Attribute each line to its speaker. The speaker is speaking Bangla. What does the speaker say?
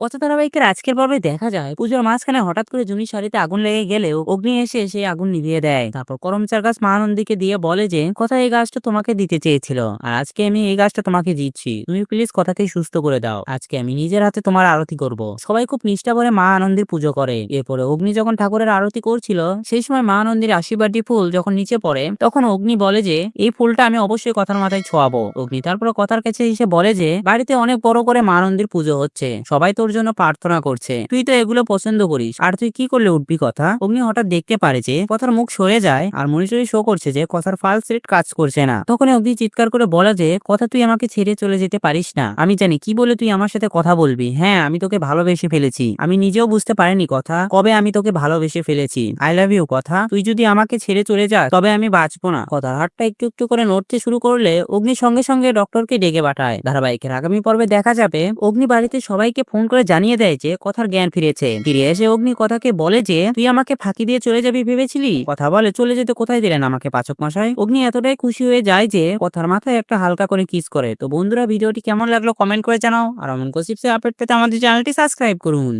Speaker 1: কথা ধারাবাহিকের আজকের পর্বে দেখা যায়, পুজোর মাঝখানে হঠাৎ করে জুনির শাড়িতে আগুন লেগে গেলেও অগ্নি এসে সেই আগুন নিভিয়ে দেয়। তারপর করমচার গাছ মহানন্দীকে দিয়ে বলে যে কথা এই গাছটা তোমাকে দিতে চেয়েছিল? আর আজকে আমি এই গাছটা তোমাকে দিচ্ছি। তুমি প্লিজ কথাকে সুস্থ করে দাও। আজকে আমি নিজের হাতে তোমার আরতি করব। সবাই খুব নিষ্ঠা করে মা আনন্দের পুজো করে। এরপরে অগ্নি যখন ঠাকুরের আরতি করছিল, সেই সময় মা আনন্দের আশীর্বাদী ফুল যখন নিচে পড়ে, তখন অগ্নি বলে যে, এই ফুলটা আমি অবশ্যই কথার মাথায় ছোঁয়াবো। অগ্নি তারপর কথার কাছে এসে বলে যে, বাড়িতে অনেক বড় করে মা আনন্দের পুজো হচ্ছে। সবাই তোর জন্য প্রার্থনা করছে। তুই তো এগুলো পছন্দ করিস। আর তুই কি করলে উঠবি কথা? অগ্নি হঠাৎ দেখতে পারে যে, কথার মুখ সরে যায় আর মনিটরে শো করছে যে, কথার ফাল সেট কাজ করছে না। তখন অগ্নি চিৎকার করে বলে যে, কথা তুই আমাকে ছেড়ে চলে যেতে পারিস না। আমি জানি কি বলে তুই আমার সাথে কথা বলবি। হ্যাঁ আমি তোকে ভালোবেসে ফেলেছি। আমি নিজেও বুঝতে পারিনি কথা। কবে আমি তোকে ভালোবেসে ফেলেছি? আই লাভ ইউ কথা। তুই যদি আমাকে ছেড়ে চলে যাস, তবে আমি বাঁচবো না। কথার হাতটা একটু একটু করে নড়তে শুরু করলে অগ্নি সঙ্গে সঙ্গে ডক্টরকে ডেকে পাঠায়। ধারাবাহিকের আগামী পর্বে দেখা যাবে। অগ্নি বাড়িতে সবাইকে ফোন করে জানিয়ে দেয় যে কথার জ্ঞান ফিরেছে। ফিরে এসে অগ্নি কথাকে বলে যে, তুই আমাকে ফাঁকি দিয়ে চলে যাবি ভেবেছিলি? কথা বলে চলে যেতে কোথায় দিলেন আমাকে পাচক মশাই? অগ্নি এতটাই খুশি হয়ে যায় যে, কথার মাথায় একটা হালকা করে কিস করে। তো বন্ধুরা, ভিডিওটি কেমন লাগল কমেন্ট করে জানাও। আর অমন গসিপসে আপডেট পেতে আমাদের চ্যানেলটি সাবস্ক্রাইব করুন।